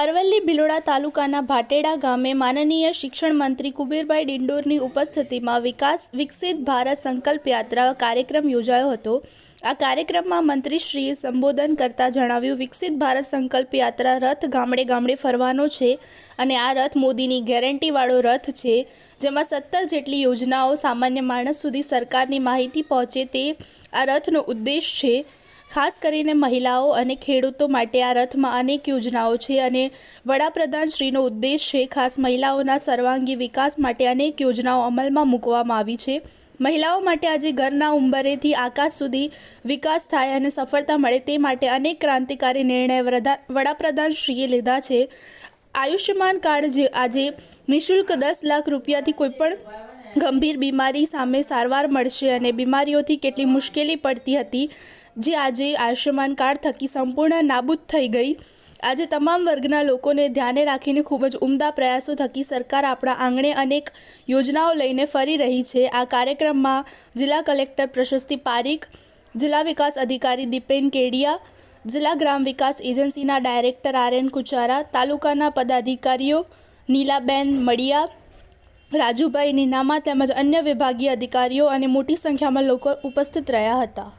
અરવલ્લી ભિલોડા તાલુકાના ભાટેડા ગામે માનનીય શિક્ષણ મંત્રી કુબેરભાઈ ડિંડોરની ઉપસ્થિતિમાં વિકાસ વિકસિત ભારત સંકલ્પ યાત્રા કાર્યક્રમ યોજાયો હતો. આ કાર્યક્રમમાં મંત્રીશ્રીએ સંબોધન કરતા જણાવ્યું, વિકસિત ભારત સંકલ્પ યાત્રા રથ ગામડે ગામડે ફરવાનો છે અને આ રથ મોદીની ગેરંટીવાળો રથ છે. જેમાં સત્તર જેટલી યોજનાઓ સામાન્ય માણસ સુધી સરકારની માહિતી પહોંચે તે આ રથનો ઉદ્દેશ છે. ખાસ કરીને મહિલાઓ અને ખેડૂતો માટે આ રથમાં અનેક યોજનાઓ છે અને વડાપ્રધાન શ્રીનો ઉદ્દેશ છે ખાસ મહિલાઓના સર્વાંગી વિકાસ માટે અનેક યોજનાઓ અમલમાં મૂકવામાં આવી છે. મહિલાઓ માટે આજે ઘરના ઉંબરેથી આકાશ સુધી વિકાસ થાય અને સફળતા મળે તે માટે અનેક ક્રાંતિકારી નિર્ણય વડાપ્રધાન શ્રીએ લીધા છે. આયુષ્યમાન કાર્ડ જે આજે નિઃશુલ્ક દસ લાખ રૂપિયાથી કોઈપણ ગંભીર બીમારી સામે સારવાર મળશે અને બીમારીઓથી કેટલી મુશ્કેલી પડતી હતી જે આજે આયુષ્યમાન કાર્ડ થકી સંપૂર્ણ નાબૂદ થઈ ગઈ. આજે તમામ વર્ગના લોકોને ધ્યાને રાખીને ખૂબ જ ઉમદા પ્રયાસો થકી સરકાર આપણા આંગણે અનેક યોજનાઓ લઈને ફરી રહી છે. આ કાર્યક્રમમાં જિલ્લા કલેક્ટર પ્રશસ્તિ પારીખ, જિલ્લા વિકાસ અધિકારી દીપેન કેડિયા, જિલ્લા ગ્રામ વિકાસ એજન્સીના ડાયરેક્ટર આર એન કુચારા, તાલુકાના પદાધિકારીઓ નીલાબેન મડિયા, રાજુભાઈ નીનામા તેમજ અન્ય વિભાગીય અધિકારીઓ અને મોટી સંખ્યામાં લોકો ઉપસ્થિત રહ્યા હતા.